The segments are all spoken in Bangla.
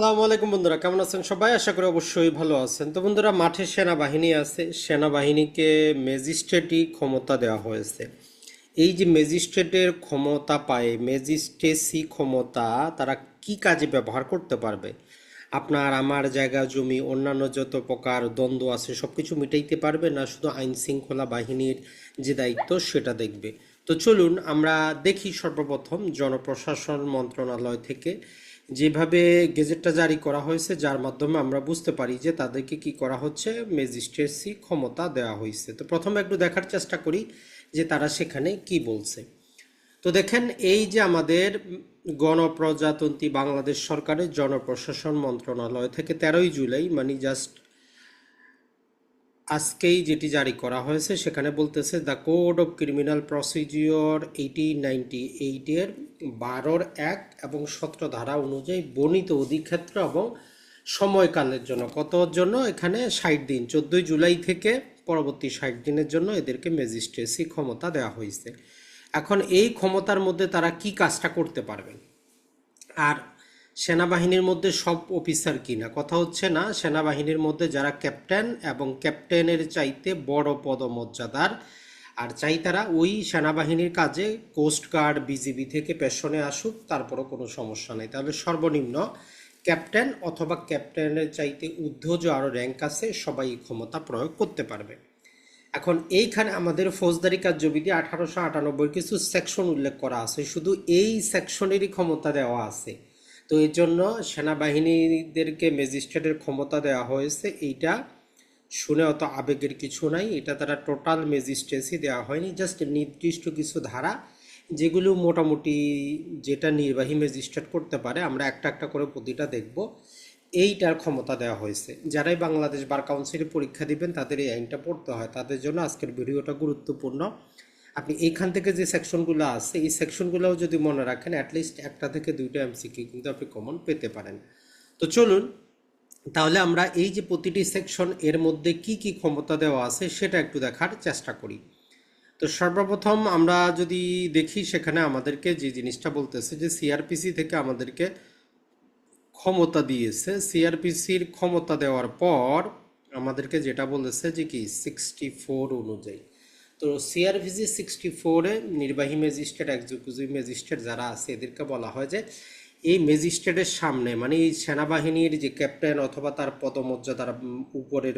আসসালামু আলাইকুম বন্ধুরা, কেমন আছেন সবাই? আশা করি অবশ্যই ভালো আছেন। তো বন্ধুরা, মাঠে সেনাবাহিনী আছে। সেনাবাহিনীকে ম্যাজিস্ট্রেটই ক্ষমতা দেওয়া হয়েছে। এই যে ম্যাজিস্ট্রেটের ক্ষমতা পায়, ম্যাজিস্ট্রেসি ক্ষমতা, তারা কি কাজে ব্যবহার করতে পারবে? আপনার, আমার জায়গা, জমি, অন্যান্য যত প্রকার দ্বন্দ্ব আছে সব কিছু মিটাইতে পারবে না? শুধু আইন শৃঙ্খলা বাহিনীর যে দায়িত্ব, সেটা দেখবে। তো চলুন, আমরা দেখি সর্বপ্রথম জনপ্রশাসন মন্ত্রণালয় থেকে যেভাবে গেজেটটা জারি করা হয়েছে, যার মাধ্যমে আমরা বুঝতে পারি যে তাদেরকে কি করা হচ্ছে, ম্যাজিস্ট্রেসি ক্ষমতা দেওয়া হয়েছে। তো প্রথমে একটু দেখার চেষ্টা করি যে তারা সেখানে কি বলছে। তো দেখেন, এই যে আমাদের গণপ্রজাতন্ত্রী বাংলাদেশ সরকারের জনপ্রশাসন মন্ত্রণালয় থেকে তেরোই জুলাই মানে জাস্ট আজকেই যেটি জারি করা হয়েছে, সেখানে বলতেছে the code of criminal procedure eighteen ninety এইটের বারোর এক এবং সতেরো ধারা অনুযায়ী বর্ণিত অধিক্ষেত্র এবং সময়কালের জন্য। কতর জন্য? এখানে ষাট দিন। চোদ্দোই জুলাই থেকে পরবর্তী ষাট দিনের জন্য এদেরকে ম্যাজিস্ট্রেসি ক্ষমতা দেওয়া হয়েছে। এখন এই ক্ষমতার মধ্যে তারা কি কাজটা করতে পারবেন? আর সেনাবাহিনীর মধ্যে সব অফিসার কি না কথা হচ্ছে না, সেনাবাহিনীর মধ্যে যারা ক্যাপ্টেন এবং ক্যাপ্টেনের চাইতে বড় পদমর্যাদার, আর চাই তারা ওই সেনাবাহিনীর কাজে কোস্ট গার্ড বিজিবি থেকে পেশনে আসুক, তারপরও কোনো সমস্যা নেই। তাহলে সর্বনিম্ন ক্যাপ্টেন অথবা ক্যাপ্টেনের চাইতে ঊর্ধ্ব আরও র্যাঙ্ক আছে, সবাই ক্ষমতা প্রয়োগ করতে পারবে। এখন এইখানে আমাদের ফৌজদারি কার্যবিধি আঠারোশো আটানব্বই কিছু সেকশন উল্লেখ করা আছে। শুধু এই সেকশনেরই ক্ষমতা দেওয়া আছে। তো এই জন্য সেনাবাহিনীদেরকে ম্যাজিস্ট্রেটের ক্ষমতা দেওয়া হয়েছে। এইটা শুনে অত আবেগের কিছু নাই। এটা তারা টোটাল ম্যাজিস্ট্রেসি দেওয়া হয়নি। জাস্ট নির্দিষ্ট কিছু ধারা যেগুলো মোটামুটি যেটা নির্বাহী ম্যাজিস্ট্রেট করতে পারে, আমরা একটা একটা করে প্রতিটা দেখব। এইটার ক্ষমতা দেওয়া হয়েছে। যারাই বাংলাদেশ বার কাউন্সিলে পরীক্ষা দিবেন, তাদের এই আইনটা পড়তে হয়। তাদের জন্য আজকের ভিডিওটা গুরুত্বপূর্ণ। আপনি এইখান থেকে যে সেকশনগুলো আছে, এই সেকশনগুলোও যদি মনে রাখেন অ্যাটলিস্ট একটা থেকে দুইটা এমসিকিউ কিন্তু আপনি কমন পেতে পারেন। তো চলুন, তাহলে আমরা এই যে প্রতিটি সেকশন এর মধ্যে কি কি ক্ষমতা দেওয়া আছে সেটা একটু দেখার চেষ্টা করি। তো সর্বপ্রথম আমরা যদি দেখি সেখানে আমাদেরকে যে জিনিসটা বলতেছে যে সিআরপিসি থেকে আমাদেরকে ক্ষমতা দিয়েছে। সিআরপিসির ক্ষমতা দেওয়ার পর আমাদেরকে যেটা বলেছে যে কি সিক্সটি ফোর অনুযায়ী। তো সিআরপিসি সিক্সটি ফোরে নির্বাহী ম্যাজিস্ট্রেট এক্সিকিউটিভ ম্যাজিস্ট্রেট যারা আছে, এদেরকে বলা হয় যে এই ম্যাজিস্ট্রেটের সামনে মানে এই সেনাবাহিনীর যে ক্যাপ্টেন অথবা তার পদমর্যাদার উপরের,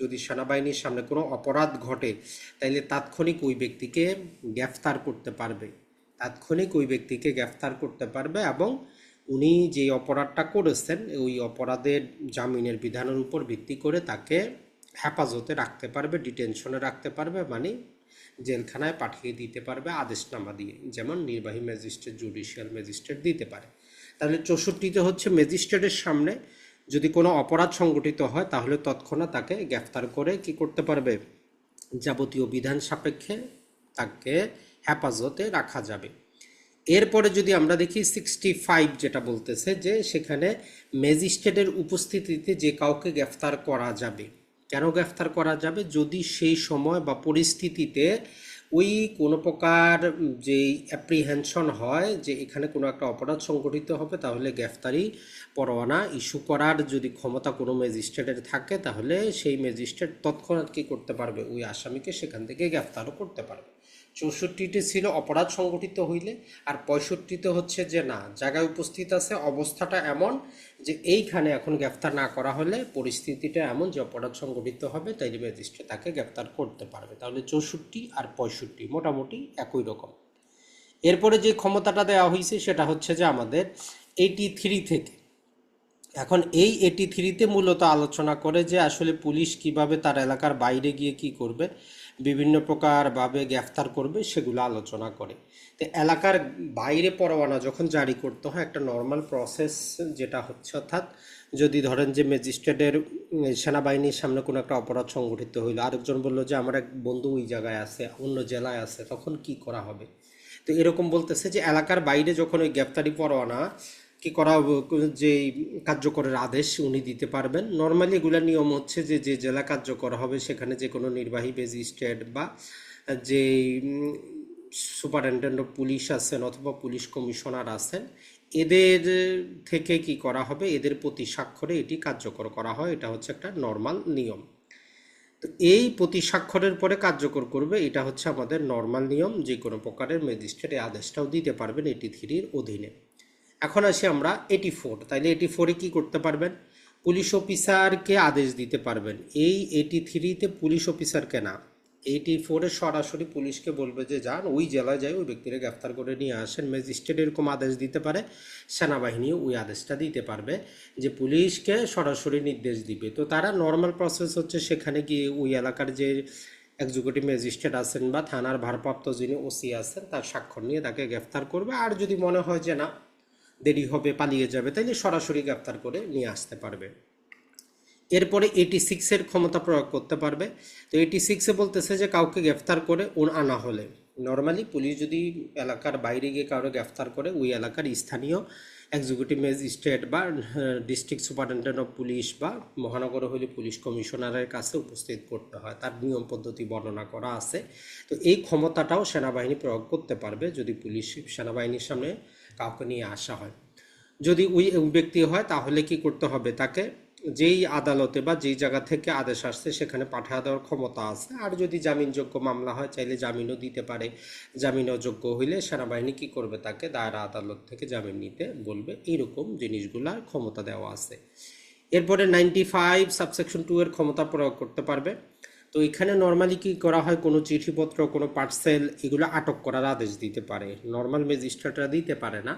যদি সেনাবাহিনীর সামনে কোনো অপরাধ ঘটে, তাইলে তাৎক্ষণিক ওই ব্যক্তিকে গ্রেফতার করতে পারবে। তাৎক্ষণিক ওই ব্যক্তিকে গ্রেফতার করতে পারবে এবং উনি যে অপরাধটা করেছেন, ওই অপরাধের জামিনের বিধানের উপর ভিত্তি করে তাকে হেফাজতে রাখতে পারবে, ডিটেনশনে রাখতে পারবে মানে জেলখানায় পাঠিয়ে দিতে পারবে, আদেশনামা দিয়ে, যেমন নির্বাহী ম্যাজিস্ট্রেট, জুডিশিয়াল ম্যাজিস্ট্রেট দিতে পারে। তাহলে চৌষট্টিতে হচ্ছে ম্যাজিস্ট্রেটের সামনে যদি কোনো অপরাধ সংগঠিত হয়, তাহলে তৎক্ষণাৎ তাকে গ্রেফতার করে কি করতে পারবে? যাবতীয় বিধান সাপেক্ষে তাকে হেফাজতে রাখা যাবে। এরপরে যদি আমরা দেখি সিক্সটি ফাইভ যেটা বলতেছে, যে সেখানে ম্যাজিস্ট্রেটের উপস্থিতিতে যে কাউকে গ্রেফতার করা যাবে কেন গ্রেফতার করা যাবে? যদি সেই সময় বা পরিস্থিতিতে ওই কোনো প্রকার যে অ্যাপ্রিহেনশন হয় যে এখানে কোনো একটা অপরাধ সংগঠিত হবে, তাহলে গ্রেফতারি পরোয়ানা ইস্যু করার যদি ক্ষমতা কোনো ম্যাজিস্ট্রেটের থাকে, তাহলে সেই ম্যাজিস্ট্রেট তৎক্ষণাৎ কী করতে পারবে? ওই আসামিকে সেখান থেকে গ্রেফতারও করতে পারবে। চৌষট্টিতে ছিল অপরাধ সংগঠিত হইলে, আর পঁয়ষট্টিতে হচ্ছে যে না, জায়গায় উপস্থিত আছে, অবস্থাটা এমন যে এইখানে এখন গ্রেফতার না করা হলে পরিস্থিতিটা এমন যে অপরাধ সংগঠিত হবে, তাইলে ম্যাজিস্ট্রেট তাকে গ্রেফতার করতে পারবে। তাহলে চৌষট্টি আর পঁয়ষট্টি মোটামুটি একই রকম। এরপরে যে ক্ষমতাটা দেওয়া হয়েছে সেটা হচ্ছে যে আমাদের এইটি থ্রি থেকে। এখন এই এটি থ্রিতে মূলত আলোচনা করে যে আসলে পুলিশ কীভাবে তার এলাকার বাইরে গিয়ে কি করবে বিভিন্ন প্রকারভাবে গ্রেফতার করবে সেগুলো আলোচনা করে। তো এলাকার বাইরে পরোয়ানা যখন জারি করতে হয়, একটা নর্মাল প্রসেস যেটা হচ্ছে, অর্থাৎ যদি ধরেন যে ম্যাজিস্ট্রেটের সেনাবাহিনীর সামনে কোনো একটা অপরাধ সংগঠিত হইল, আরেকজন বলল যে, আমার এক বন্ধু ওই জায়গায় আছে, অন্য জেলায় আছে, তখন কি করা হবে? তো এরকম বলতেছে যে, এলাকার বাইরে যখন ওই গ্রেফতারি পরোয়ানা কি করা যে কার্যকরের আদেশ উনি দিতে পারবেন। নর্মালি এগুলোর নিয়ম হচ্ছে যে যে জেলা কার্যকর হবে সেখানে যে কোনো নির্বাহী ম্যাজিস্ট্রেট বা যে সুপারিনটেন্ডেন্ট অফ পুলিশ আছেন অথবা পুলিশ কমিশনার আছেন, এদের থেকে কি করা হবে? এদের প্রতি স্বাক্ষরে এটি কার্যকর করা হয়। এটা হচ্ছে একটা নর্মাল নিয়ম। তো এই প্রতি স্বাক্ষরের পরে কার্যকর করবে, এটা হচ্ছে আমাদের নর্মাল নিয়ম। যে কোনো প্রকারের ম্যাজিস্ট্রেট এই আদেশটাও দিতে পারবেন এটি থ্রির অধীনে। এখন আসি আমরা এটি ফোর তাইলে এটি ফোরে কি করতে পারবেন? পুলিশ অফিসারকে আদেশ দিতে পারবেন। এই এটি থ্রিতে পুলিশ অফিসারকে না? এইটি ফোরে সরাসরি পুলিশকে বলবে যে, যান, ওই জেলায় যাই, ওই ব্যক্তিকে গ্রেফতার করে নিয়ে আসেন। ম্যাজিস্ট্রেট এরকম আদেশ দিতে পারে। সেনাবাহিনীও ওই আদেশটা দিতে পারবে যে, পুলিশকে সরাসরি নির্দেশ দিবে। তো তারা নর্মাল প্রসেস হচ্ছে সেখানে গিয়ে ওই এলাকার যে এক্সিকিউটিভ ম্যাজিস্ট্রেট আছেন বা থানার ভারপ্রাপ্ত যিনি ওসি আছেন, তার স্বাক্ষর নিয়ে তাকে গ্রেফতার করবে। আর যদি মনে হয় যে, না দেরি হবে, পালিয়ে যাবে, তাইলে সরাসরি গ্রেফতার করে নিয়ে আসতে পারবে। এরপরে এইটি সিক্সের ক্ষমতা প্রয়োগ করতে পারবে। তো এইটি সিক্সে বলতেছে যে, কাউকে গ্রেফতার করে ওন আনা হলে। নর্মালি পুলিশ যদি এলাকার বাইরে গিয়ে কারও গ্রেফতার করে, ওই এলাকার স্থানীয় এক্সিকিউটিভ ম্যাজিস্ট্রেট বা ডিস্ট্রিক্ট সুপারিনটেন্ডেন্ট অফ পুলিশ বা, মহানগর হলে পুলিশ কমিশনারের কাছে উপস্থিত করতে হয়। তার নিয়ম পদ্ধতি বর্ণনা করা আছে। তো এই ক্ষমতাটাও সেনাবাহিনী প্রয়োগ করতে পারবে। যদি পুলিশ সেনাবাহিনীর সামনে কাউকে নিয়ে আসা হয়। যদি ওই ব্যক্তি হয়, তাহলে কি করতে হবে? তাকে যেই আদালতে বা যেই জায়গা থেকে আদেশ আসছে, সেখানে পাঠিয়ে দেওয়ার ক্ষমতা আছে। আর যদি জামিনযোগ্য মামলা হয়, চাইলে জামিনও দিতে পারে। জামিন অযোগ্য হইলে সেনাবাহিনী কি করবে তাকে? দায়রা আদালত থেকে জামিন নিতে বলবে। এইরকম জিনিসগুলার ক্ষমতা দেওয়া আছে। এরপরে নাইনটি ফাইভ সাবসেকশন টু এর ক্ষমতা প্রয়োগ করতে পারবে। তো এখানে নর্মালি কি করা হয়? কোনো চিঠিপত্র, কোনো পার্সেল এগুলো আটক করার আদেশ দিতে পারে। নর্মাল ম্যাজিস্ট্রেটরা দিতে পারে না।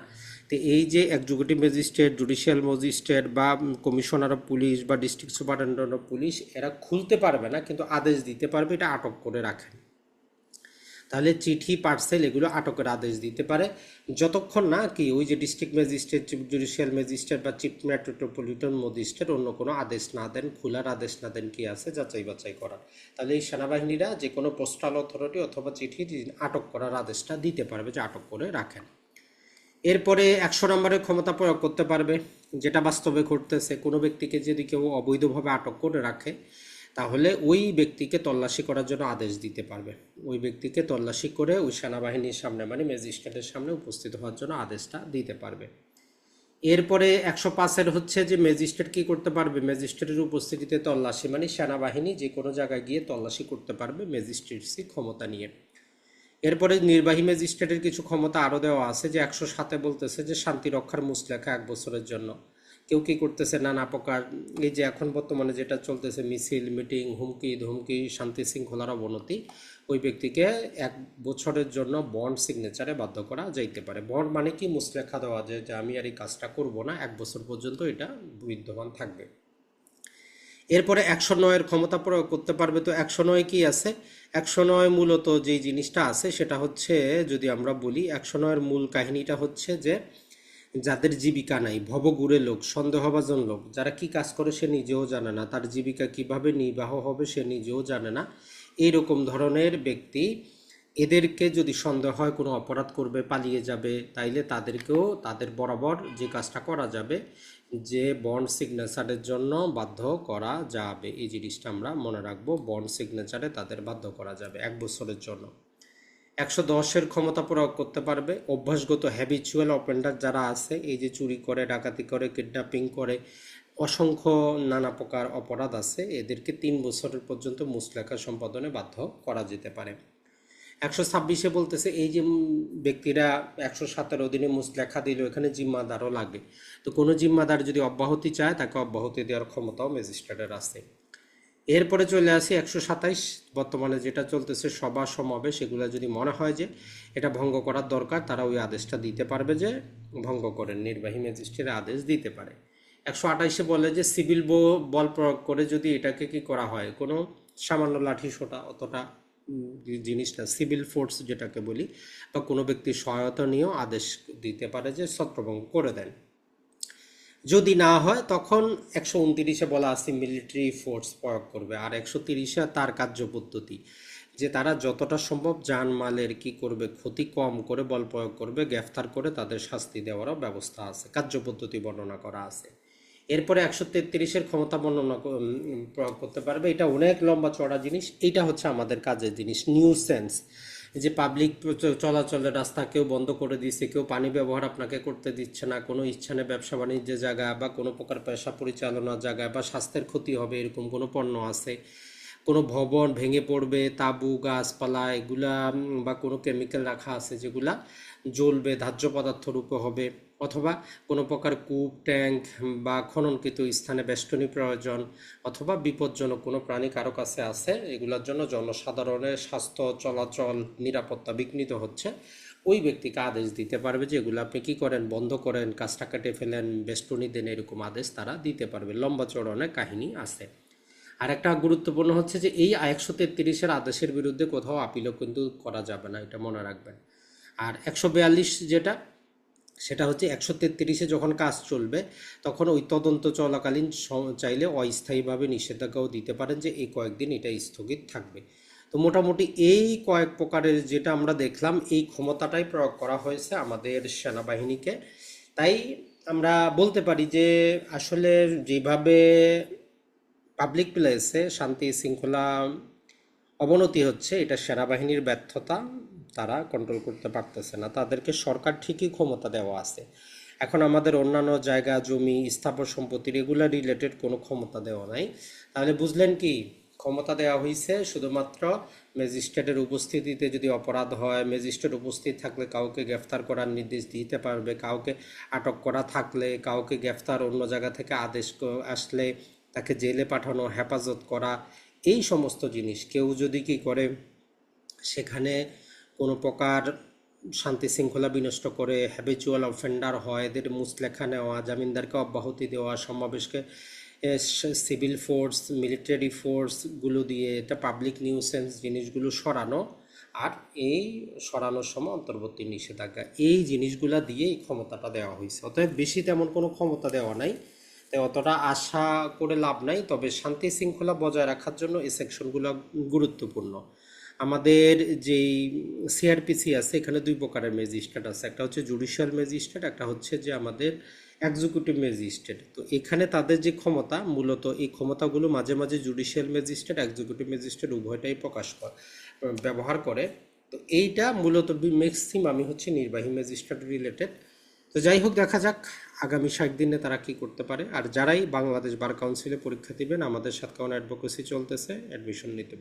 তো এই যে এক্সিকিউটিভ ম্যাজিস্ট্রেট জুডিশিয়াল ম্যাজিস্ট্রেট বা কমিশনার অফ পুলিশ বা ডিস্ট্রিক্ট সুপারিনটেন্ডেন্ট অফ পুলিশ এরা খুলতে পারবে না, কিন্তু আদেশ দিতে পারবে, এটা আটক করে রাখেন। তাহলে চিঠি পার্সেল এগুলো আটকের আদেশ দিতে পারে। যতক্ষণ না কি ওই যে district magistrate chief judicial magistrate বা চিফ মেট্রোপলিটন ম্যাজিস্ট্রেট অন্য কোনো আদেশ না দেন, খোলার আদেশ না দেন কি আছে যাচাই বাছাই করার। তাহলে এই সেনাবাহিনীরা যে কোনো পোস্টাল অথরিটি অথবা চিঠি আটক করার আদেশটা দিতে পারবে যে আটক করে রাখেন। এরপরে একশো নম্বরের ক্ষমতা প্রয়োগ করতে পারবে, যেটা বাস্তবে ঘটতেছে। কোনো ব্যক্তিকে যদি কেউ অবৈধভাবে আটক করে রাখে তাহলে ওই ব্যক্তিকে তল্লাশি করার জন্য আদেশ দিতে পারবে। ওই ব্যক্তিকে তল্লাশি করে ওই সেনাবাহিনীর সামনে মানে ম্যাজিস্ট্রেটের সামনে উপস্থিত হওয়ার জন্য আদেশটা দিতে পারবে। এরপরে একশো পাঁচের হচ্ছে যে ম্যাজিস্ট্রেট কি করতে পারবে? ম্যাজিস্ট্রেটের উপস্থিতিতে তল্লাশি মানে সেনাবাহিনী যে কোনো জায়গায় গিয়ে তল্লাশি করতে পারবে ম্যাজিস্ট্রেটসি ক্ষমতা নিয়ে। এরপরে নির্বাহী ম্যাজিস্ট্রেটের কিছু ক্ষমতা আরও দেওয়া আছে যে একশো সাতে বলতেছে যে শান্তি রক্ষার মুসলেখা এক বছরের জন্য। কেউ কী করতেছে নানা প্রকার, এই যে এখন বর্তমানে যেটা চলতেছে, মিছিল, মিটিং, হুমকি, ধুমকি, শান্তি শৃঙ্খলার অবনতি, ওই ব্যক্তিকে এক বছরের জন্য বন্ড সিগনেচারে বাধ্য করা যাইতে পারে। বন্ড মানে কি? মুসলেখা দেওয়া যায় যে আমি আর এই কাজটা করব না, এক বছর পর্যন্ত এটা বিদ্যমান থাকবে। এরপরে একশো নয়ের ক্ষমতা প্রয়োগ করতে পারবে তো একশো নয় কী আছে? একশো নয় মূলত যেই জিনিসটা আছে সেটা হচ্ছে, যদি আমরা বলি, একশো নয়ের মূল কাহিনীটা হচ্ছে যে যাদের জীবিকা নাই ভবগুড়ে লোক, সন্দেহভাজন লোক, যারা কি কাজ করে সে নিজেও জানে না, তার জীবিকা কীভাবে নির্বাহ হবে সে নিজেও জানে না। এইরকম ধরনের ব্যক্তি এদেরকে যদি সন্দেহ হয়, কোনো অপরাধ করবে, পালিয়ে যাবে, তাইলে তাদেরকেও তাদের বরাবর যে কাজটা করা যাবে, যে বন্ড সিগনেচারের জন্য বাধ্য করা যাবে। এই জিনিসটা আমরা মনে রাখব বন্ড সিগনেচারে তাদের বাধ্য করা যাবে এক বছরের জন্য। একশো দশের ক্ষমতা প্রয়োগ করতে পারবে। অভ্যাসগত হ্যাবিচুয়াল অপেন্ডার যারা আছে, এই যে চুরি করে, ডাকাতি করে কিডন্যাপিং করে, অসংখ্য নানা প্রকার অপরাধ আছে, এদেরকে তিন বছরের পর্যন্ত মুসলেখা সম্পাদনে বাধ্য করা যেতে পারে। একশো ছাব্বিশে বলতেছে, এই যে ব্যক্তিরা একশো সাতের অধীনে মুসলেখা দিল, এখানে জিম্মাদারও লাগে। তো কোনো জিম্মাদার যদি অব্যাহতি চায়, তাকে অব্যাহতি দেওয়ার ক্ষমতাও ম্যাজিস্ট্রেটের আছে। এরপরে চলে আসি একশো সাতাইশ, বর্তমানে যেটা চলতেছে সভা সমাবেশ, সেগুলো যদি মনে হয় যে এটা ভঙ্গ করার দরকার, তারা ওই আদেশটা দিতে পারবে যে ভঙ্গ করেন, নির্বাহী ম্যাজিস্ট্রেট আদেশ দিতে পারে। একশো আঠাইশে বলে যে সিভিল বল প্রয়োগ করে যদি এটাকে কি করা হয়, কোনো সামান্য লাঠি সোটা অতটা জিনিসটা সিভিল ফোর্স যেটাকে বলি, বা কোনো ব্যক্তির সহায়তা নিয়েও আদেশ দিতে পারে যে ছত্রভঙ্গ করে দেন। যদি না হয়, তখন একশো উনতিরিশে বলা আছে মিলিটারি ফোর্স প্রয়োগ করবে। আর একশো তিরিশে তার কার্যপদ্ধতি যে তারা যতটা সম্ভব জানমালের কি করবে, ক্ষতি কম করে বল প্রয়োগ করবে, গ্রেফতার করে তাদের শাস্তি দেওয়ারও ব্যবস্থা আছে কার্যপদ্ধতি বর্ণনা করা আছে। এরপরে একশো তেত্রিশের ক্ষমতা বর্ণনা প্রয়োগ করতে পারবে। এটা অনেক লম্বা চড়া জিনিস, এইটা হচ্ছে আমাদের কাজের জিনিস নিউ সেন্স যে পাবলিক চলাচলের রাস্তা কেউ বন্ধ করে দিচ্ছে কেউ পানি ব্যবহার আপনাকে করতে দিচ্ছে না, কোনো স্থানে ব্যবসা বাণিজ্যের জায়গা বা কোনো প্রকার পেশা পরিচালনার জায়গায় বা স্বাস্থ্যের ক্ষতি হবে, এরকম কোনো পণ্য আছে? কোনো ভবন ভেঙে পড়বে, তাবু, গাছপালা, এগুলা বা কোনো কেমিক্যাল রাখা আছে যেগুলা জ্বলবে, ধার্য পদার্থ রূপে হবে? অথবা কোনো প্রকার কূপ, ট্যাঙ্ক বা খননকৃত স্থানে বেষ্টনী প্রয়োজন অথবা বিপজ্জনক কোনো প্রাণী কারও কাছে আছে, এগুলোর জন্য জনসাধারণের স্বাস্থ্য, চলাচল, নিরাপত্তা বিঘ্নিত হচ্ছে। ওই ব্যক্তিকে আদেশ দিতে পারবে যে এগুলো আপনি কী করেন, বন্ধ করেন, কাজটা কেটে ফেলেন, বেষ্টনী দেন, এরকম আদেশ তারা দিতে পারবে। লম্বা চড় অনেক কাহিনী আছে। আর একটা গুরুত্বপূর্ণ হচ্ছে যে এই একশো তেত্রিশের আদেশের বিরুদ্ধে কোথাও আপিলও কিন্তু করা যাবে না, এটা মনে রাখবেন। আর একশো বিয়াল্লিশ যেটা সেটা হচ্ছে একশো তেত্রিশে যখন কাজ চলবে, তখন ওই তদন্ত চলাকালীন চাইলে অস্থায়ীভাবে নিষেধাজ্ঞাও দিতে পারেন যে এই কয়েকদিন এটা স্থগিত থাকবে। তো মোটামুটি এই কয়েক প্রকারের যেটা আমরা দেখলাম, এই ক্ষমতাটাই প্রয়োগ করা হয়েছে আমাদের সেনাবাহিনীকে। তাই আমরা বলতে পারি যে আসলে যেভাবে পাবলিক প্লেসে শান্তি শৃঙ্খলা অবনতি হচ্ছে, এটা সেনাবাহিনীর ব্যর্থতা তারা কন্ট্রোল করতে পারতেছে না। তাদেরকে সরকার ঠিকই ক্ষমতা দেওয়া আছে। এখন আমাদের অন্যান্য জায়গা, জমি, স্থাপন সম্পত্তির এগুলা রিলেটেড কোনো ক্ষমতা দেওয়া নাই। তাহলে বুঝলেন কি? ক্ষমতা দেওয়া হয়েছে শুধুমাত্র ম্যাজিস্ট্রেটের উপস্থিতিতে যদি অপরাধ হয়, ম্যাজিস্ট্রেট উপস্থিত থাকলে কাউকে গ্রেফতার করার নির্দেশ দিতে পারবে, কাউকে আটক করা থাকলে, কাউকে গ্রেফতার অন্য জায়গা থেকে আদেশ আসলে তাকে জেলে পাঠানো, হেফাজত করা, এই সমস্ত জিনিস। কেউ যদি কি করে সেখানে প্রকার শান্তি শৃঙ্খলা বিনষ্ট করে হ্যাবিচুয়াল অফেন্ডার হয়, এদের মুসলেখা নেওয়া, জামিনদারকে অব্যাহতি দেওয়া, সমাবেশকে সিভিল ফোর্স মিলিটারি ফোর্সগুলো দিয়ে এটা পাবলিক নিউসেন্স জিনিসগুলো সরানো আর এই সরানোর সময় অন্তর্বর্তী নিষেধাজ্ঞা। এই জিনিসগুলা দিয়ে এই ক্ষমতাটা দেওয়া হয়েছে। অতএব বেশি তেমন কোনো ক্ষমতা দেওয়া নাই। তাই অতটা আশা করে লাভ নাই। তবে শান্তি শৃঙ্খলা বজায় রাখার জন্য এই সেকশনগুলো গুরুত্বপূর্ণ। আমাদের যেই সিআরপিসি আছে, এখানে দুই প্রকারের ম্যাজিস্ট্রেট আছে। একটা হচ্ছে জুডিশিয়াল ম্যাজিস্ট্রেট একটা হচ্ছে যে আমাদের এক্সিকিউটিভ ম্যাজিস্ট্রেট তো এখানে তাদের যে ক্ষমতা, মূলত এই ক্ষমতাগুলো মাঝে মাঝে জুডিশিয়াল ম্যাজিস্ট্রেট এক্সিকিউটিভ ম্যাজিস্ট্রেট উভয়টাই প্রকাশ করে, ব্যবহার করে। তো এইটা মূলত ম্যাক্সিমামই হচ্ছে নির্বাহী ম্যাজিস্ট্রেট রিলেটেড তো যাই হোক, দেখা যাক আগামী ষাট দিনে তারা কি করতে পারে। আর যারাই বাংলাদেশ বার কাউন্সিলে পরীক্ষা দিবেন, আমাদের সাথে অ্যাডভোকেসি চলতেছে অ্যাডমিশন নিতে